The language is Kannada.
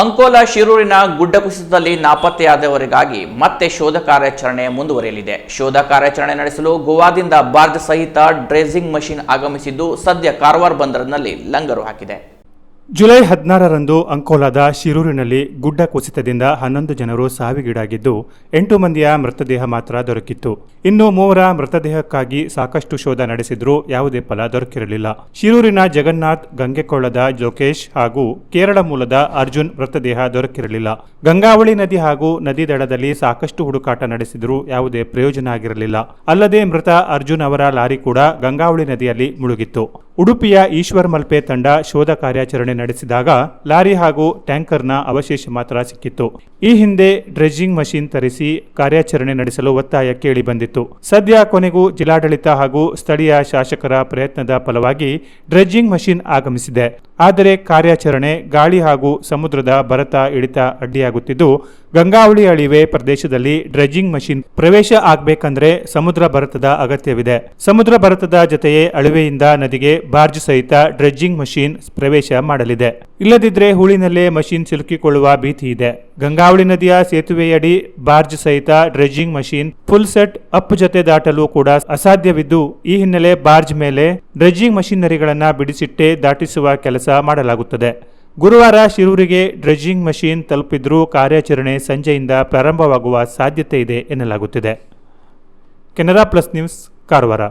ಅಂಕೋಲ ಶಿರೂರಿನ ಗುಡ್ಡ ಕುಸಿತದಲ್ಲಿ ನಾಪತ್ತೆಯಾದವರಿಗಾಗಿ ಮತ್ತೆ ಶೋಧ ಕಾರ್ಯಾಚರಣೆ ಮುಂದುವರಿಯಲಿದೆ. ಶೋಧ ಕಾರ್ಯಾಚರಣೆ ನಡೆಸಲು ಗೋವಾದಿಂದ ಬಾರ್ಜ್ ಸಹಿತ ಡ್ರೆಸಿಂಗ್ ಮಷಿನ್ ಆಗಮಿಸಿದ್ದು ಸದ್ಯ ಕಾರವಾರ ಬಂದರಿನಲ್ಲಿ ಲಂಗರು ಹಾಕಿದೆ. ಜುಲೈ ಹದಿನಾರರಂದು ಅಂಕೋಲಾದ ಶಿರೂರಿನಲ್ಲಿ ಗುಡ್ಡ ಕುಸಿತದಿಂದ ಹನ್ನೊಂದು ಜನರು ಸಾವಿಗೀಡಾಗಿದ್ದು, ಎಂಟು ಮಂದಿಯ ಮೃತದೇಹ ಮಾತ್ರ ದೊರಕಿತ್ತು. ಇನ್ನು ಮೂವರ ಮೃತದೇಹಕ್ಕಾಗಿ ಸಾಕಷ್ಟು ಶೋಧ ನಡೆಸಿದ್ರೂ ಯಾವುದೇ ಫಲ ದೊರಕಿರಲಿಲ್ಲ. ಶಿರೂರಿನ ಜಗನ್ನಾಥ್ ಗಂಗೆಕೊಳ್ಳದ ಜೋಕೇಶ್ ಹಾಗೂ ಕೇರಳ ಮೂಲದ ಅರ್ಜುನ್ ಮೃತದೇಹ ದೊರಕಿರಲಿಲ್ಲ. ಗಂಗಾವಳಿ ನದಿ ಹಾಗೂ ನದಿ ದಡದಲ್ಲಿ ಸಾಕಷ್ಟು ಹುಡುಕಾಟ ನಡೆಸಿದ್ರೂ ಯಾವುದೇ ಪ್ರಯೋಜನ ಆಗಿರಲಿಲ್ಲ. ಅಲ್ಲದೆ ಮೃತ ಅರ್ಜುನ್ ಅವರ ಲಾರಿ ಕೂಡ ಗಂಗಾವಳಿ ನದಿಯಲ್ಲಿ ಮುಳುಗಿತ್ತು. ಉಡುಪಿಯ ಈಶ್ವರ್ ಮಲ್ಪೆ ತಂಡ ಶೋಧ ಕಾರ್ಯಾಚರಣೆ ನಡೆಸಿದಾಗ ಲಾರಿ ಹಾಗೂ ಟ್ಯಾಂಕರ್ನ ಅವಶೇಷ ಮಾತ್ರ ಸಿಕ್ಕಿತ್ತು. ಈ ಹಿಂದೆ ಡ್ರೆಜ್ಜಿಂಗ್ ಮಷಿನ್ ತರಿಸಿ ಕಾರ್ಯಾಚರಣೆ ನಡೆಸಲು ಒತ್ತಾಯ ಕೇಳಿ ಬಂದಿತ್ತು. ಸದ್ಯ ಕೊನೆಗೂ ಜಿಲ್ಲಾಡಳಿತ ಹಾಗೂ ಸ್ಥಳೀಯ ಶಾಸಕರ ಪ್ರಯತ್ನದ ಫಲವಾಗಿ ಡ್ರೆಜ್ಜಿಂಗ್ ಮಷಿನ್ ಆಗಮಿಸಿದೆ. ಆದರೆ ಕಾರ್ಯಾಚರಣೆ ಗಾಳಿ ಹಾಗೂ ಸಮುದ್ರದ ಭರತ ಇಳಿತ ಅಡ್ಡಿಯಾಗುತ್ತಿದ್ದು, ಗಂಗಾವಳಿ ಅಳಿವೆ ಪ್ರದೇಶದಲ್ಲಿ ಡ್ರೆಜಿಂಗ್ ಮಷಿನ್ ಪ್ರವೇಶ ಆಗಬೇಕಂದ್ರೆ ಸಮುದ್ರ ಭರತದ ಅಗತ್ಯವಿದೆ. ಸಮುದ್ರ ಭರತದ ಜೊತೆಯೇ ಅಳಿವೆಯಿಂದ ನದಿಗೆ ಬಾರ್ಜ್ ಸಹಿತ ಡ್ರೆಜ್ಜಿಂಗ್ ಮಷಿನ್ ಪ್ರವೇಶ ಮಾಡಲಿದೆ. ಇಲ್ಲದಿದ್ರೆ ಹೂಳಿನಲ್ಲೇ ಮಷಿನ್ ಸಿಲುಕಿಕೊಳ್ಳುವ ಭೀತಿ ಇದೆ. ಗಂಗಾವಳಿ ನದಿಯ ಸೇತುವೆಯಡಿ ಬಾರ್ಜ್ ಸಹಿತ dredging machine full set up ಜೊತೆ ದಾಟಲು ಕೂಡ ಅಸಾಧ್ಯವಿದ್ದು, ಈ ಹಿನ್ನೆಲೆ ಬಾರ್ಜ್ ಮೇಲೆ ಡ್ರೆಜ್ಜಿಂಗ್ ಮಷೀನರಿಗಳನ್ನು ಬಿಡಿಸಿಟ್ಟೆ ದಾಟಿಸುವ ಕೆಲಸ ಮಾಡಲಾಗುತ್ತದೆ. ಗುರುವಾರ ಶಿರೂರಿಗೆ ಡ್ರೆಜ್ಜಿಂಗ್ ಮಷೀನ್ ತಲುಪಿದ್ರೂ ಕಾರ್ಯಾಚರಣೆ ಸಂಜೆಯಿಂದ ಪ್ರಾರಂಭವಾಗುವ ಸಾಧ್ಯತೆ ಇದೆ ಎನ್ನಲಾಗುತ್ತಿದೆ. Canara plus news, Karwar.